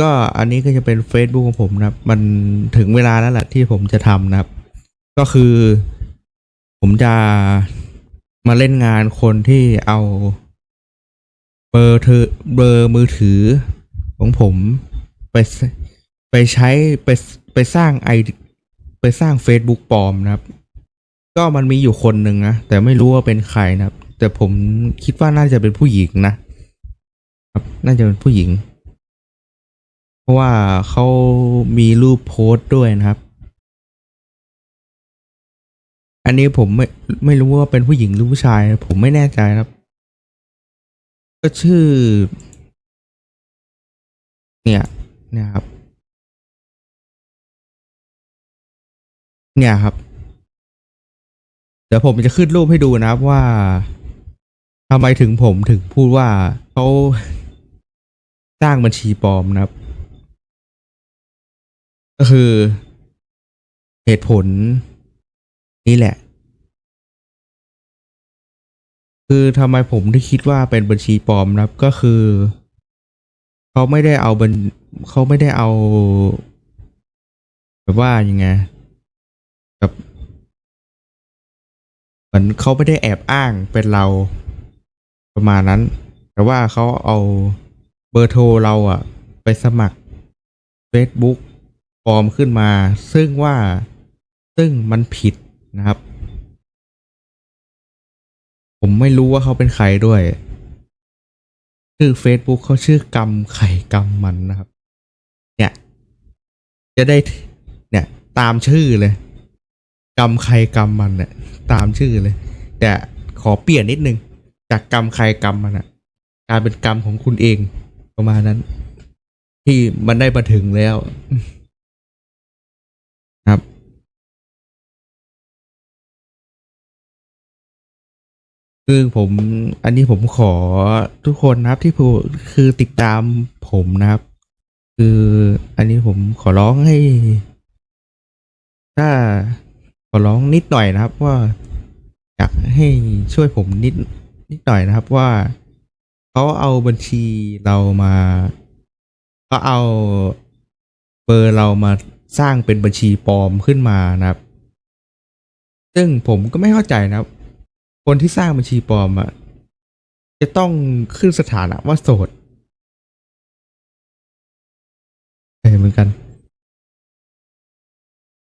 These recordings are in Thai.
ก็อันนี้ก็จะเป็น Facebook ของผมนะครับ มันถึงเวลาแล้วแหละที่ผมจะทำนะครับ ก็คือ ผมจะมาเล่นงานคนที่เอาเบอร์เธอเบอร์มือถือของผมไปไปใช้ไปไปสร้างไอไปสร้าง Facebook ปลอมนะครับ ก็มันมีอยู่คนหนึ่งนะ แต่ไม่รู้ว่าเป็นใครนะครับ แต่ผมคิดว่าน่าจะเป็นผู้หญิงนะ ครับ น่าจะเป็นผู้หญิง เพราะว่าเขามีรูปโพสต์ด้วยนะครับ อันนี้ผมไม่ไม่รู้ว่าเป็นผู้หญิงหรือผู้ชาย ผมไม่แน่ใจครับ ก็ชื่อ เนี่ยนี่ยครับ เนี่ยครับ เดี๋ยวผมจะขึ้นรูปให้ดูนะครับว่าทำไมถึงผมถึงพูดว่าเขาสร้างบัญชีปลอมนะครับ ก็คือ เหตุผล นี่แหละ คือทำไมผมได้คิดว่าเป็นบัญชีปลอมนะครับก็คือ เขาไม่ได้เอาบัญเขาไม่ได้เอาแบบว่ายังไงแบบเหมือนเขาไม่ได้แอบอ้างเป็นเราประมาณนั้น แต่ว่าเขาเอาเบอร์โทรเราอะไปสมัคร Facebook ปลอมขึ้นมา ซึ่งว่าซึ่งมันผิดนะครับ ผมไม่รู้ว่าเขาเป็นใครด้วย ชื่อ Facebook เขาชื่อกำไข่กำมันนะครับ เนี่ย จะได้เนี่ยตามชื่อเลยกำไข่กำมันเนี่ยตามชื่อเลย แต่ขอเปลี่ยนนิดนึง จากกำไข่กำมันอะกลายเป็นกรรมของคุณเองประมาณนั้น ที่มันได้มาถึงแล้ว คือผมอันนี้ผมขอทุกคนนะครับที่ผู้คือติดตามผมนะครับ คืออันนี้ผมขอร้องให้ ถ้าขอร้องนิดหน่อยนะครับ ว่าอยากให้ช่วยผมนิดนิดหน่อยนะครับว่าเขาเอาบัญชีเรามาเขาเอาเบอร์เรามาสร้างเป็นบัญชีปลอมขึ้นมานะครับ ซึ่งผมก็ไม่เข้าใจนะครับ คนที่สร้างบัญชีปลอมอะจะต้องขึ้นสถานะว่าโสดเหมือนกัน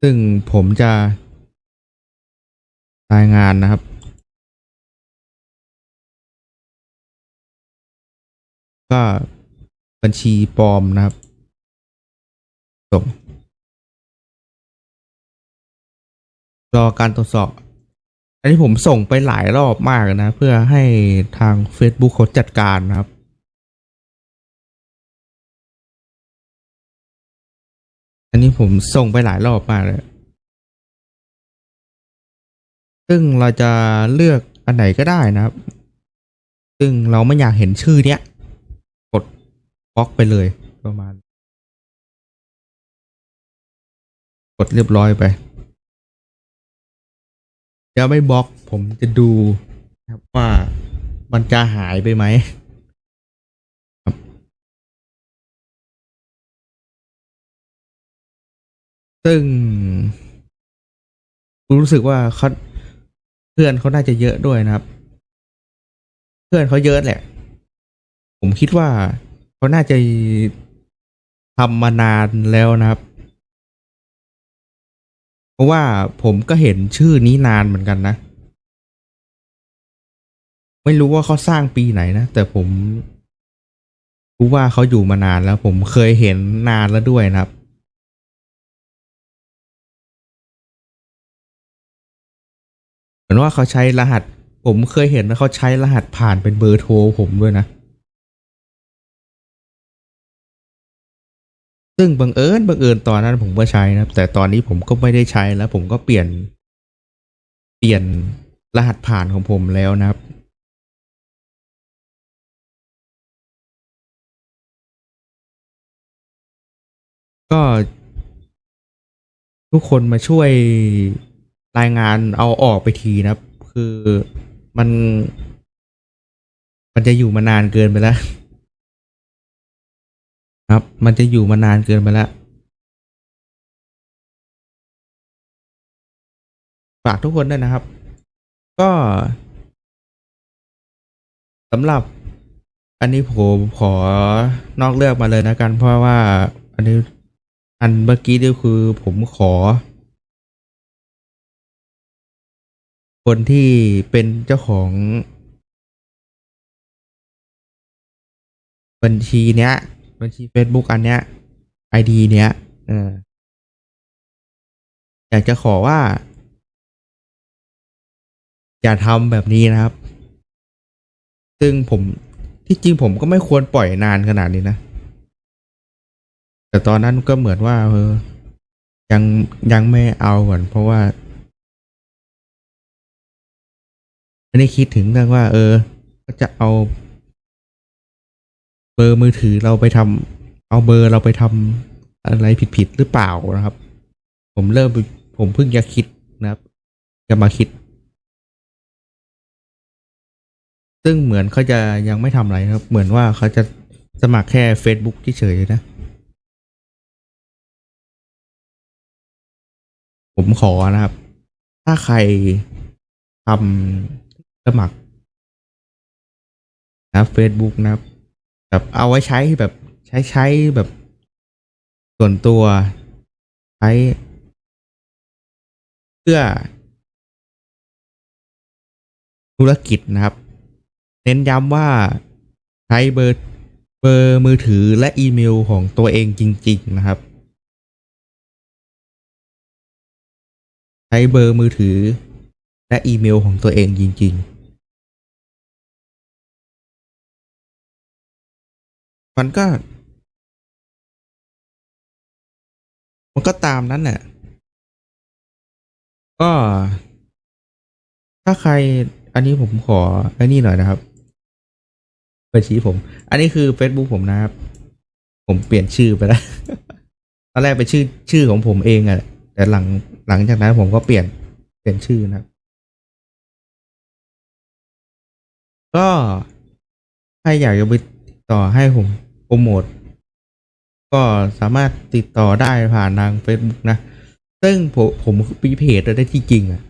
ซึ่งผมจะรายงานนะครับ ก็บัญชีปลอมนะครับ ส่ง รอการตรวจสอบ อันนี้ผมส่งไปหลายรอบมากนะ เพื่อให้ทาง Facebook เขาจัดการนะครับ อันนี้ผมส่งไปหลายรอบมากเลย ซึ่งเราจะเลือกอันไหนก็ได้นะครับ ซึ่งเราไม่อยากเห็นชื่อเนี้ย กดบล็อกไปเลยประมาณ กดเรียบร้อยไป จะไม่บล็อกผมจะดูนะครับว่ามันจะหายไปไหมครับซึ่งรู้สึกว่าเขาเพื่อนเขาน่าจะเยอะด้วยนะครับ เพื่อนเขาเยอะแหละ ผมคิดว่าเขาน่าจะทำมานานแล้วนะครับ เพราะว่าผมก็เห็นชื่อนี้นานเหมือนกันนะ ไม่รู้ว่าเขาสร้างปีไหนนะ แต่ผม รู้ว่าเขาอยู่มานานแล้ว ผมเคยเห็นนานแล้วด้วยนะครับเหมือนว่าเขาใช้รหัส ผมเคยเห็นว่าเขาใช้รหัสผ่านเป็นเบอร์โทรผมด้วยนะ ซึ่งบังเอิญบังเอิญตอนนั้นผมก็ใช้นะครับ แต่ตอนนี้ผมก็ไม่ได้ใช้แล้ว ผมก็เปลี่ยน เปลี่ยนรหัสผ่านของผมแล้วนะครับ ก็ ทุกคนมาช่วยรายงานเอาออกไปทีนะครับ คือมัน มันจะอยู่มานานเกินไปแล้ว ครับ มันจะอยู่มานานเกินไปแล้วฝากทุกคนด้วยนะครับ ก็สำหรับ อันนี้ผมขอนอกเลือกมาเลยนะกัน เพราะว่า อันนี้อันเมื่อกี้นี่คือผมขอ คนที่เป็นเจ้าของ บัญชีเนี้ย บัญชี Facebook อันเนี้ย ID เนี้ยเอออยากจะขอว่า อย่าทำแบบนี้นะครับ ซึ่งผมที่จริงผมก็ไม่ควรปล่อยนานขนาดนี้นะ แต่ตอนนั้นก็เหมือนว่า เออ ยังยังไม่เอาก่อนเพราะว่าไม่ได้คิดถึงเรื่องว่า เออ ก็จะเอา เบอร์มือถือเราไปทำเอาเบอร์เราไปทำอะไรผิดๆหรือเปล่านะครับ ผมเริ่มผมเพิ่งจะคิดนะครับจะมาคิด ซึ่งเหมือนเขาจะยังไม่ทำอะไรครับ เหมือนว่าเขาจะสมัครแค่ Facebook เฉยๆนะ ผมขอนะครับ ถ้าใครทำสมัครนะ Facebook นะครับ แบบเอาไว้ใช้แบบใช้ใช้แบบ ส่วนตัวใช้เพื่อธุรกิจนะครับ เน้นย้ำว่าใช้เบอร์เบอร์มือถือและอีเมลของตัวเองจริง ๆ นะครับ ใช้เบอร์มือถือและอีเมลของตัวเองจริง ๆ มันก็ มันก็ตามนั้นแหละ ก็ ถ้าใครอันนี้ผมขออันนี้หน่อยนะครับบัญชีผม อันนี้คือ Facebook ผมนะครับ ผมเปลี่ยนชื่อไปแล้ว ตอนแรกเป็นชื่อชื่อของผมเองอะแต่หลังหลังจากนั้นผมก็เปลี่ยนเปลี่ยนชื่อนะครับ ก็ใครอยากจะไป ต่อให้ผมโปรโมทก็สามารถติดต่อได้ผ่านทาง Facebook นะ ซึ่งผมผมปีเพจได้ที่จริงอะ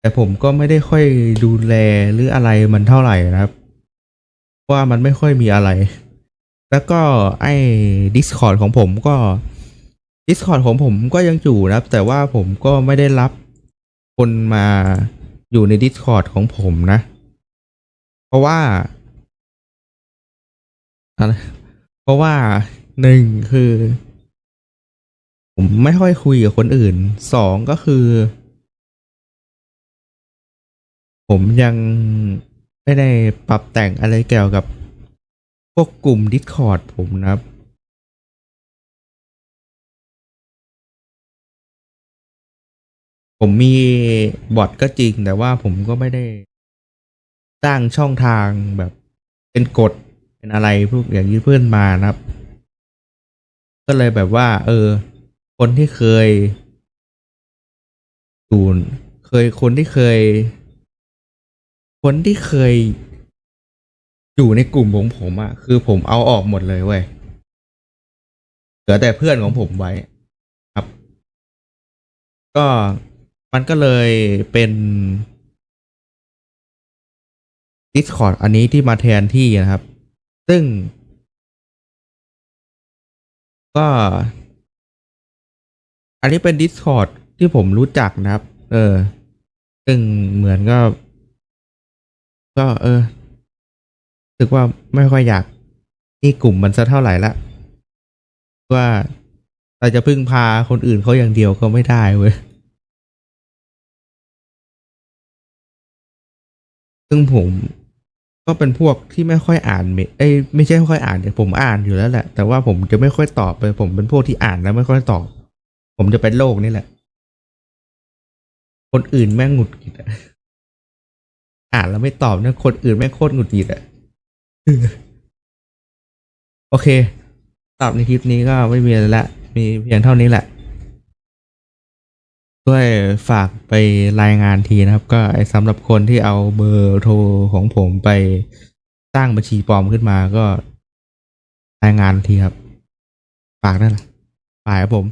แต่ผมก็ไม่ได้ค่อยดูแลหรืออะไรมันเท่าไหร่นะครับ ว่ามันไม่ค่อยมีอะไร แล้วก็ไอ้ Discord ของผมก็ Discord ของผมก็ยังอยู่นะครับ แต่ว่าผมก็ไม่ได้รับคนมาอยู่ใน Discord ของผมนะ เพราะว่า เพราะว่าหนึ่งคือ ผมไม่ค่อยคุยกับคนอื่นสองก็คือ ผมยังไม่ได้ปรับแต่งอะไรเกี่ยวกับพวกกลุ่ม Discord ผมนะครับผมมีบอทก็จริงแต่ว่าผมก็ไม่ได้สร้างช่องทางแบบเป็นกฎ เป็นอะไรพวกอย่างที่เพื่อนมานะครับ ก็เลยแบบว่า เออ คนที่เคยอยู่เคยคนที่เคย คนที่เคย อยู่ในกลุ่มของผมอะคือผมเอาออกหมดเลยเว้ยเหลือแต่เพื่อนของผมไว้ครับ ก็มันก็เลยเป็น Discord อันนี้ที่มาแทนที่นะครับ ซึ่ง ก็ อันนี้เป็น Discord ที่ผมรู้จักนะครับ เออ ซึ่งเหมือนก็ ก็ เออรู้สึกว่าไม่ค่อยอยากนี่กลุ่มมันสักเท่าไหร่ละว่าเราจะพึ่งพาคนอื่นเขาอย่างเดียวก็ไม่ได้เว้ยซึ่งผม ก็เป็นพวกที่ไม่ค่อยอ่านเอ้ยไม่ใช่ค่อยอ่านเนี่ยผมอ่านอยู่แล้วแหละ แต่ว่าผมจะไม่ค่อยตอบไปผมเป็นพวกที่อ่านแล้วไม่ค่อยตอบ ผมจะเป็นโรคนี่แหละ คนอื่นแม่งหงุดหงิดอะอ่านแล้วไม่ตอบเนี่ยคนอื่นแม่งโคตรหงุดหงิดอะโอเคตอบในคลิปนี้ก็ไม่มีอะไรละมีเพียงเท่านี้แหละ ช่วยฝากไปรายงานทีนะครับ ก็สำหรับคนที่เอาเบอร์โทรของผมไปสร้างบัญชีปลอมขึ้นมาก็รายงานทีครับ ฝากได้หละฝากครับผม